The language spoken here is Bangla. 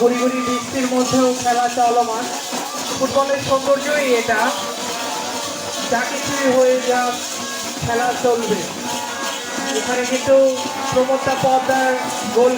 গুড়ি বৃষ্টির মধ্যেও খেলা চলমান। ফুটবলের সৌন্দর্যই এটা। যা কিছুই হয়ে যা খেলা চলবে। এখানে কিন্তু প্রমোদটা পদ্মার গোল